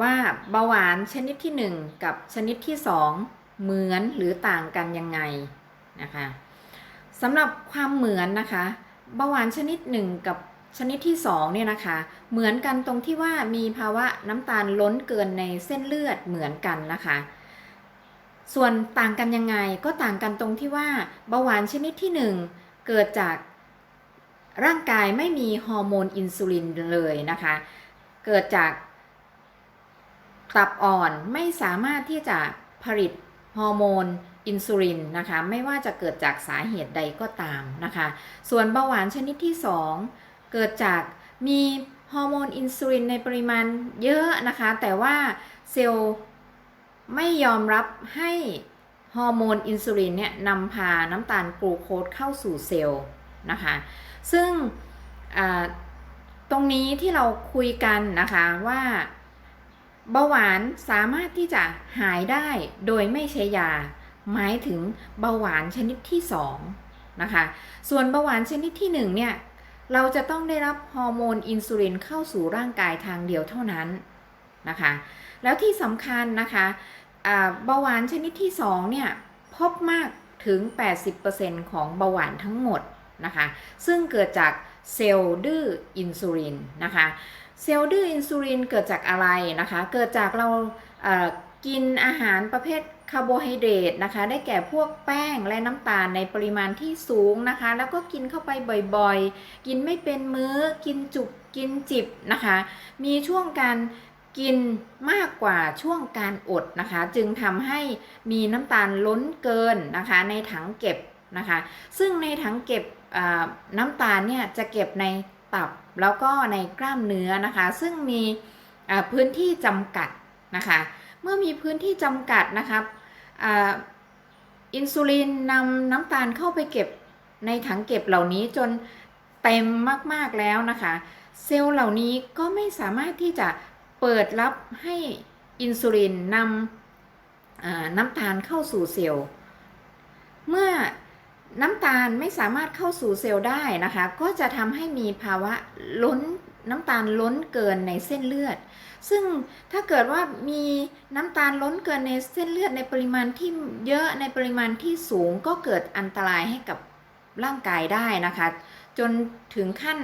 ว่าเบาหวานชนิดที่ 1 กับชนิดที่ 2 เหมือนหรือต่างกันยังไงนะคะสำหรับความเหมือนนะคะเบาหวานชนิด 1 กับชนิดที่2เนี่ยนะคะ เหมือนกันตรงที่ว่ามีภาวะน้ำตาลล้นเกินในเส้นเลือดเหมือนกันนะคะ ส่วนต่างกันยังไงก็ต่างกันตรงที่ว่าเบาหวานชนิดที่ 1 เกิดจากร่างกายไม่มีฮอร์โมนอินซูลินเลยนะคะ เกิดจาก ตับอ่อนไม่สามารถที่จะผลิตฮอร์โมนอินซูลินนะคะ ไม่ว่าจะเกิดจากสาเหตุใดก็ตามนะคะ ส่วนเบาหวานชนิดที่ 2 เกิดจากมีฮอร์โมนอินซูลินในปริมาณเยอะนะคะ แต่ว่าเซลล์ไม่ยอมรับให้ฮอร์โมนอินซูลินเนี่ยนำพาน้ำตาลกลูโคสเข้าสู่เซลล์นะคะ ซึ่งตรงนี้ที่เราคุยกันนะคะว่า เบาหวานสามารถที่จะหายได้โดยไม่ใช้ยา หมายถึงเบาหวานชนิดที่2นะคะ ส่วนเบาหวานชนิดที่ 1 เนี่ย เราจะต้องได้รับฮอร์โมนอินซูลินเข้าสู่ร่างกายทางเดียวเท่านั้นนะคะ แล้วที่สำคัญนะคะเบาหวานชนิดที่ 2 เนี่ย พบมากถึง 80%ของเบาหวานทั้งหมดนะคะ ซึ่งเกิดจากเซลล์ดื้ออินซูลินนะคะ เซลล์ดื้ออินซูลินเกิดจากอะไรนะคะ เกิดจากเรากินอาหารประเภทคาร์โบไฮเดรตนะคะ ได้แก่พวกแป้งและน้ำตาลในปริมาณที่สูงนะคะ แล้วก็กินเข้าไปบ่อยๆ กินไม่เป็นมื้อ กินจุบกินจิบนะคะ มีช่วงการกินมากกว่าช่วงการอดนะคะ จึงทำให้มีน้ำตาลล้นเกินนะคะ ในถังเก็บนะคะ ซึ่งในถังเก็บน้ำตาลเนี่ยจะเก็บใน ตับแล้วก็ในกล้ามเนื้อนะคะ ซึ่งมีพื้นที่จำกัดนะคะ เมื่อมีพื้นที่จำกัดนะครับอินซูลินนำน้ำตาลเข้าไปเก็บในถังเก็บเหล่านี้จนเต็มมาก ๆ แล้วนะคะ เซลล์เหล่านี้ก็ไม่สามารถที่จะเปิดรับให้อินซูลินนำน้ำตาลเข้าสู่เซลล์ เมื่อ น้ำตาลไม่สามารถเข้าสู่เซลล์ได้นะคะ ก็จะทำให้มีภาวะล้นน้ำตาลล้นเกินในเส้นเลือด ซึ่งถ้าเกิดว่ามีน้ำตาลล้นเกินในเส้นเลือดในปริมาณที่เยอะในปริมาณที่สูงก็เกิดอันตรายให้กับร่างกายได้นะคะ จนถึงขั้น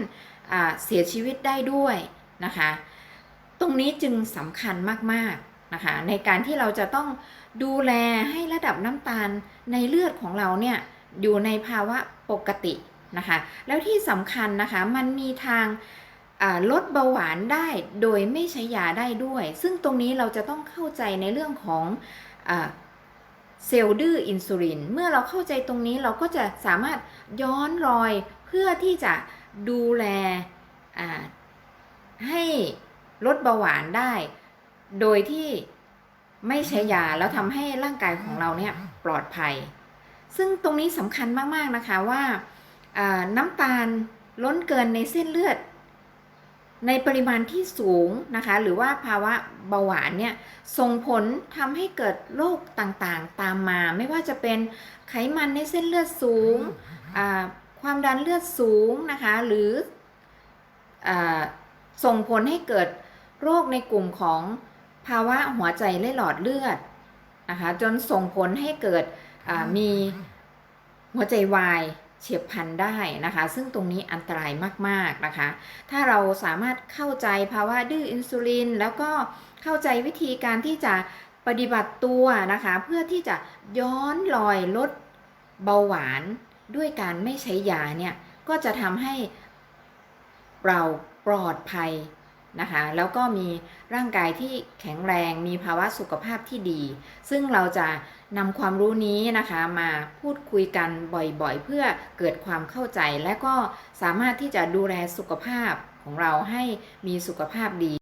เสียชีวิตได้ด้วยนะคะ ตรงนี้จึงสำคัญมากๆนะคะในการที่เราจะต้องดูแลให้ระดับน้ำตาลในเลือดของเราเนี่ย อยู่ในภาวะปกตินะคะ แล้วที่สำคัญนะคะมันมีทางลดเบาหวานได้โดยไม่ใช้ยาได้ด้วย ซึ่งตรงนี้เราจะต้องเข้าใจในเรื่องของอเซลล์ดื้ออินซูลิน เมื่อเราเข้าใจตรงนี้เราก็จะสามารถย้อนรอยเพื่อที่จะดูแลให้ลดเบาหวานได้ โดยที่ไม่ใช้ยาแล้วทำให้ร่างกายของเราเนี่ยปลอดภัย ซึ่งตรงนี้สำคัญมากๆนะคะว่าน้ำตาลล้นเกินในเส้นเลือด ในปริมาณที่สูงนะคะ หรือว่าภาวะเบาหวานเนี่ยส่งผลทำให้เกิดโรคต่างๆตามมา ไม่ว่าจะเป็นไขมันในเส้นเลือดสูง ความดันเลือดสูงนะคะ หรืออส่งผลให้เกิดโรคในกลุ่มของภาวะหัวใจและหลอดเลือดนะคะ จนส่งผลให้เกิด มีหัวใจวายเฉียบพลันได้นะคะ ซึ่งตรงนี้อันตรายมากๆนะคะ ถ้าเราสามารถเข้าใจภาวะดื้ออินซูลิน แล้วก็เข้าใจวิธีการที่จะปฏิบัติตัวนะคะ เพื่อที่จะย้อนรอยลดเบาหวานด้วยการไม่ใช้ยาเนี่ย ก็จะทำให้เราปลอดภัย นะคะแล้วก็มีร่างกายที่แข็งแรงมีภาวะสุขภาพที่ดี ซึ่งเราจะนำความรู้นี้นะคะมาพูดคุยกันบ่อยๆ เพื่อเกิดความเข้าใจและก็สามารถที่จะดูแลสุขภาพของเราให้มีสุขภาพดี